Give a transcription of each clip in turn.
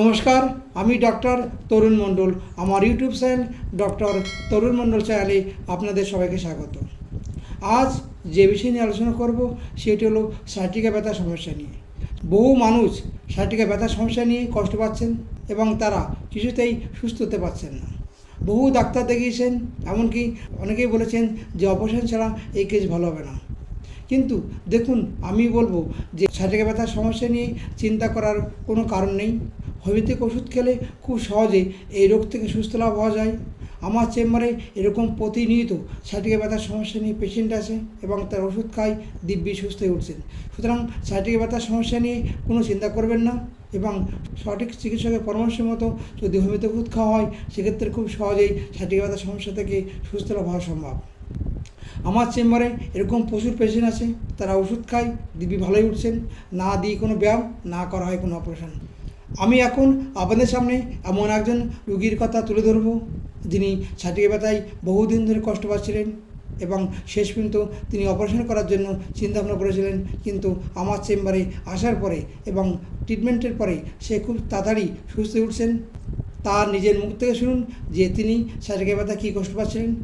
নমস্কার, আমি ডক্টর তরুণ মণ্ডল। আমার YouTube channel doctor Tarun Mondal চ্যানেলে আপনাদের সবাইকে স্বাগত। আজ যে বিষয় নিয়ে আলোচনা করব, সেটি হলো সাইটিকা ব্যথা সমস্যা নিয়ে। বহু মানুষ সাইটিকা ব্যথা সমস্যা নিয়ে কষ্ট পাচ্ছেন এবং তারা কিছুতেই সুস্থ হতে পারছেন না। বহু ডাক্তার দেখিয়েছেন, এমনকি অনেকেই বলেছেন যে অপারেশন ছাড়া এই কেস ভালো হবে না। কিন্তু দেখুন, আমি বলব যে সাইটিকা ব্যথার সমস্যা নিয়ে চিন্তা করার কোনো কারণ নেই। হোমিওপ্যাথিক ওষুধ খেলে খুব সহজে এই রোগ থেকে সুস্থ লাভ হওয়া যায়। আমার চেম্বারে এরকম প্রতিনিয়ত সাইটিকা ব্যথার সমস্যা নিয়ে পেশেন্ট আছে এবং তার ওষুধ খায়, দিব্যি সুস্থ হয়ে উঠছেন। সুতরাং সাইটিকা ব্যথার সমস্যা নিয়ে কোনো চিন্তা করবেন না এবং সঠিক চিকিৎসকের পরামর্শ মতো যদি হোমিওপ্যাথিক ওষুধ খাওয়া হয়, সেক্ষেত্রে খুব সহজেই সাইটিকা ব্যথার সমস্যা থেকে সুস্থ লাভ হওয়া সম্ভব। আমার চেম্বারে এরকম প্রচুর পেশেন্ট আছে, তারা ওষুধ খায়, দিব্যি ভালোই উঠছেন। না দিয়ে কোনো ব্যায়াম, না করা হয় কোনো অপারেশন আমি এখন আপনাদের সামনে এমন একজন রুগীর কথা তুলে ধরব, যিনি ছাটিয়ে ব্যথায় বহুদিন ধরে কষ্ট পাচ্ছিলেন এবং শেষ পর্যন্ত তিনি অপারেশন করার জন্য চিন্তা ভাবনা করেছিলেন, কিন্তু আমার চেম্বারে আসার পরে এবং ট্রিটমেন্টের পরে সে খুব তাড়াতাড়ি সুস্থ উঠছেন। তার নিজের মুখ থেকে শুনুন যে তিনি ছাটিয়ে ব্যথা কী কষ্ট পাচ্ছিলেন,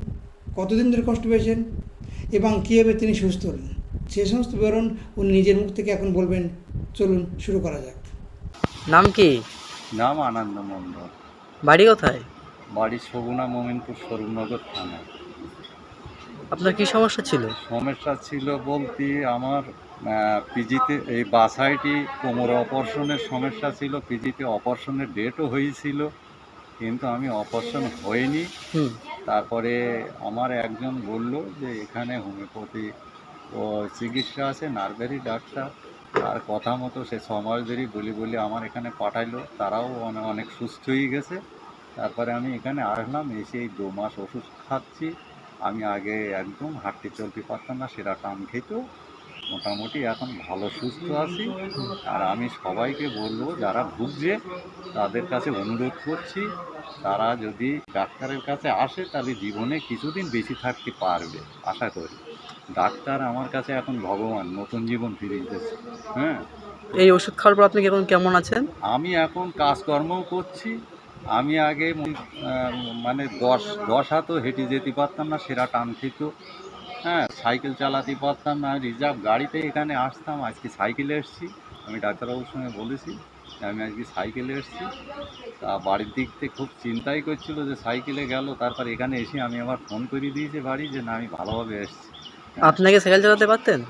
কতদিন ধরে কষ্ট পেয়েছেন এবং কীভাবে তিনি সুস্থ হলেন। সে সমস্ত বিবরণ উনি নিজের মুখ থেকে এখন বলবেন। চলুন শুরু করা যাক। নাম কি? নাম আনন্দ মণ্ডল। বাড়ি কোথায়? বাড়ি সগুনা মোমিনপুর স্বরূপনগর থানা। আপনার কি সমস্যা ছিল? সমস্যা ছিল বলতে আমার পিজিতে এই বাসাইটি কোমর অপারেশনের সমস্যা ছিল পিজিতে অপারেশনের ডেটও হয়েছিল কিন্তু আমি অপারেশন হয়নি। তারপরে আমার একজন বলল যে এখানে হোমিওপ্যাথি ও চিকিৎসা আছে নার্ভারি ডাক্তার। তার কথা মতো সে ছ মাস ধরেই বলি বলি আমার এখানে পাঠাইলো, তারাও অনে- অনেক সুস্থ হয়ে গেছে। তারপরে আমি এখানে আসলাম, এসে এই দু মাস ওষুধ খাচ্ছি। আমি আগে একদম হাঁটতে চলতে পারতাম না সেটা টান খেত মোটামুটি এখন ভালো, সুস্থ আছি। আর আমি সবাইকে বলব, যারা ভুগছে, তাদের কাছে অনুরোধ করছি, তারা যদি ডাক্তারের কাছে আসে, তাহলে জীবনে কিছুদিন বেশি থাকতে পারবে, আশা করি। ডাক্তার আমার কাছে এখন ভগবান নতুন জীবন ফিরে দিতেছে হ্যাঁ? এই ওষুধ খাওয়ার পর আপনি এখন কেমন আছেন? আমি এখন কাজকর্মও করছি। আমি আগে মানে দশ দশ হাতও হেঁটে যেতে পারতাম না সেরা টান খেত। হ্যাঁ সাইকেল চালাতে পারতাম না রিজার্ভ গাড়িতে এখানে আসতাম আজকে সাইকেলে এসেছি। আমি ডাক্তারবাবুর সঙ্গে বলেছি আমি আজকে সাইকেলে এসেছি। তা বাড়ির দিক থেকে খুব চিন্তাই করছিল যে সাইকেলে গেল তারপর এখানে এসে আমি আবার ফোন করে দিয়েছি বাড়ি যে না আমি ভালোভাবে এসেছি। আপনাকে সাইকেল চালাতে পারতেন?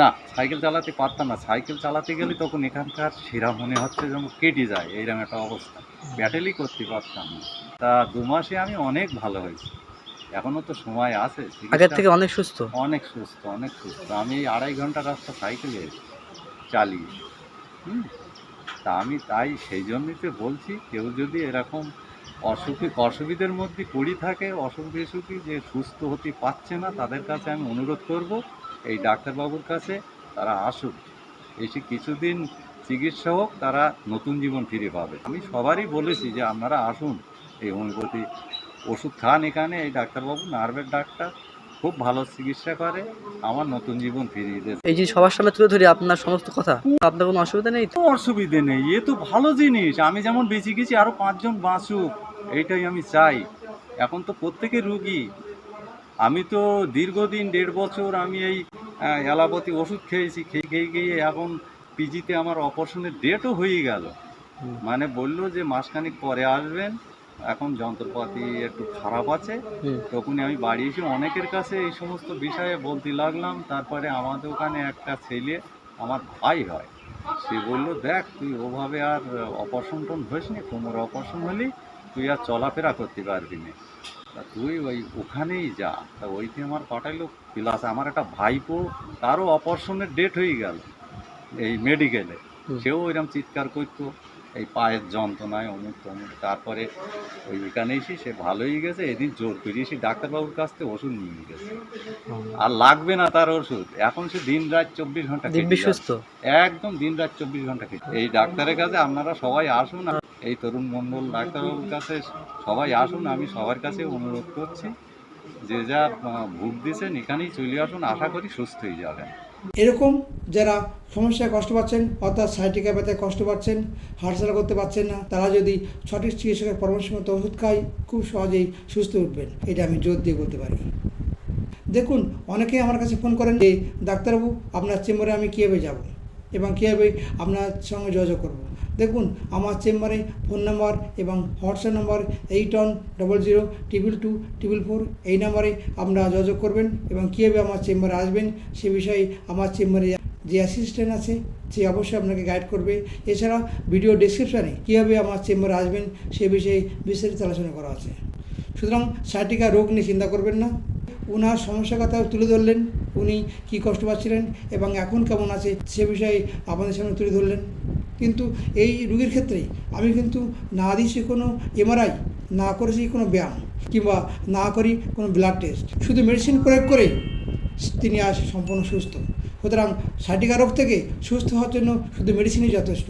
না সাইকেল চালাতে পারতাম না। সাইকেল চালাতে গেলে তখন এখানকার সেরা মনে হচ্ছে যেন কেটে যায় এইরকম একটা অবস্থা। ব্যাটেলই করতে পারতাম না। তা দু মাসে আমি অনেক ভালো হয়েছি। এখনও তো সময় আছে আগের থেকে অনেক সুস্থ? অনেক সুস্থ অনেক সুস্থ। আমি এই আড়াই ঘণ্টা রাস্তা সাইকেলে চালিয়ে তা আমি তাই সেই জন্যই তো বলছি কেউ যদি এরকম অসুখী অসুবিধের মধ্যে পড়ে থাকে অসুখ বিসুখী যে সুস্থ হতে পারছে না তাদের কাছে আমি অনুরোধ করব এই ডাক্তারবাবুর কাছে তারা আসুক। এসে কিছুদিন চিকিৎসা হোক তারা নতুন জীবন ফিরে পাবে। আমি সবারই বলেছি যে আপনারা আসুন এই হোমিওপ্যাথি ওষুধ খান এখানে এই ডাক্তারবাবু নার্ভের ডাক্তার খুব ভালো চিকিৎসা করে আমার নতুন জীবন ফিরিয়ে দিয়েছে। এই যে সবার সামনে তুলে ধরি আপনার সমস্ত কথা আপনার কোনো অসুবিধা নেই তো? অসুবিধে নেই এ তো ভালো জিনিস আমি যেমন বেঁচে গেছি আরও পাঁচজন বাঁচুক। এইটাই আমি চাই। এখন তো প্রত্যেকে রুগী। আমি তো দীর্ঘদিন দেড় বছর আমি এই অ্যালোপ্যাথি ওষুধ খেয়েছি খেয়ে খেয়ে গিয়ে এখন পিজিতে আমার অপারেশনের ডেটও হয়ে গেল। মানে বলল যে মাসখানেক পরে আসবেন। এখন যন্ত্রপাতি একটু খারাপ আছে। তখনই আমি বাড়ি এসে অনেকের কাছে এই সমস্ত বিষয়ে বলতে লাগলাম। তারপরে আমাদের ওখানে একটা ছেলে আমার ভাই হয়। সে বলল দেখ তুই ওভাবে আর অপারেশন টন নি কোমর অপারেশন হলি তুই আর চলাফেরা করতে পারবি না। তা তুই ওই ওখানেই যা। তা ওইতে আমার পাঠাইলো প্লাস আমার একটা ভাইপো তারও অপারেশনের ডেট হয়ে গেল এই মেডিকেলে। সেও ওইরকম চিৎকার করতো। এই পায়ের যন্ত্রণায় অমুক তমুক তারপরে ওই ওইখানে এসে সে ভালোই গেছে এদিন জোর করে এসে ডাক্তারবাবুর কাছ থেকে ওষুধ নিয়ে গেছে। আর লাগবে না তার ওষুধ এখন সে দিন রাত চব্বিশ ঘণ্টা। সুস্থ একদম দিন রাত চব্বিশ ঘণ্টা খেটে এই ডাক্তারের কাছে আপনারা সবাই আসুন এই তরুণ মণ্ডল ডাক্তারবাবুর কাছে সবাই আসুন আমি সবার কাছে অনুরোধ করছি যে যা ভোগ দিয়েছেন এখানেই চলে আসুন আশা করি সুস্থ হয়ে যাবেন। এরকম যারা সমস্যায় কষ্ট পাচ্ছেন, অর্থাৎ সাইটিকা ব্যথায় কষ্ট পাচ্ছেন হাঁটাচলা করতে পারছেন না, তারা যদি সঠিক চিকিৎসকের পরামর্শ মতো ওষুধ খায়, খুব সহজেই সুস্থ উঠবেন। এটা আমি জোর দিয়ে বলতে পারি। দেখুন অনেকে আমার কাছে ফোন করেন যে, ডাক্তারবাবু, আপনার চেম্বারে আমি কীভাবে যাব এবং কীভাবে আপনার সঙ্গে যোগাযোগ করব? দেখুন, আমার চেম্বারে ফোন নাম্বার এবং WhatsApp number eight one double zero triple two triple four এই নাম্বারে আপনারা যোগাযোগ করবেন এবং কীভাবে আমার চেম্বারে আসবেন সে বিষয়ে আমার চেম্বারে যে অ্যাসিস্ট্যান্ট আছে, সে অবশ্যই আপনাকে গাইড করবে। এছাড়া ভিডিও ডিসক্রিপশানে কীভাবে আমার চেম্বারে আসবেন সে বিষয়ে বিস্তারিত আলোচনা করা আছে। সুতরাং সাইটিকা রোগ নিয়ে চিন্তা করবেন না। ওনার সমস্যার কথা তুলে ধরলেন, উনি কী কষ্ট পাচ্ছিলেন এবং এখন কেমন আছে সে বিষয়ে আপনাদের সামনে তুলে ধরলেন। কিন্তু এই রুগীর ক্ষেত্রে আমি কিন্তু না দিয়েছি কোনো এমআরআই না করেছি কোনো ব্যায়াম, কিংবা না করি কোনো ব্লাড টেস্ট শুধু মেডিসিন প্রয়োগ করে তিনি আসে সম্পূর্ণ সুস্থ। সুতরাং সাইটিকা রোগ থেকে সুস্থ হওয়ার জন্য শুধু মেডিসিনই যথেষ্ট।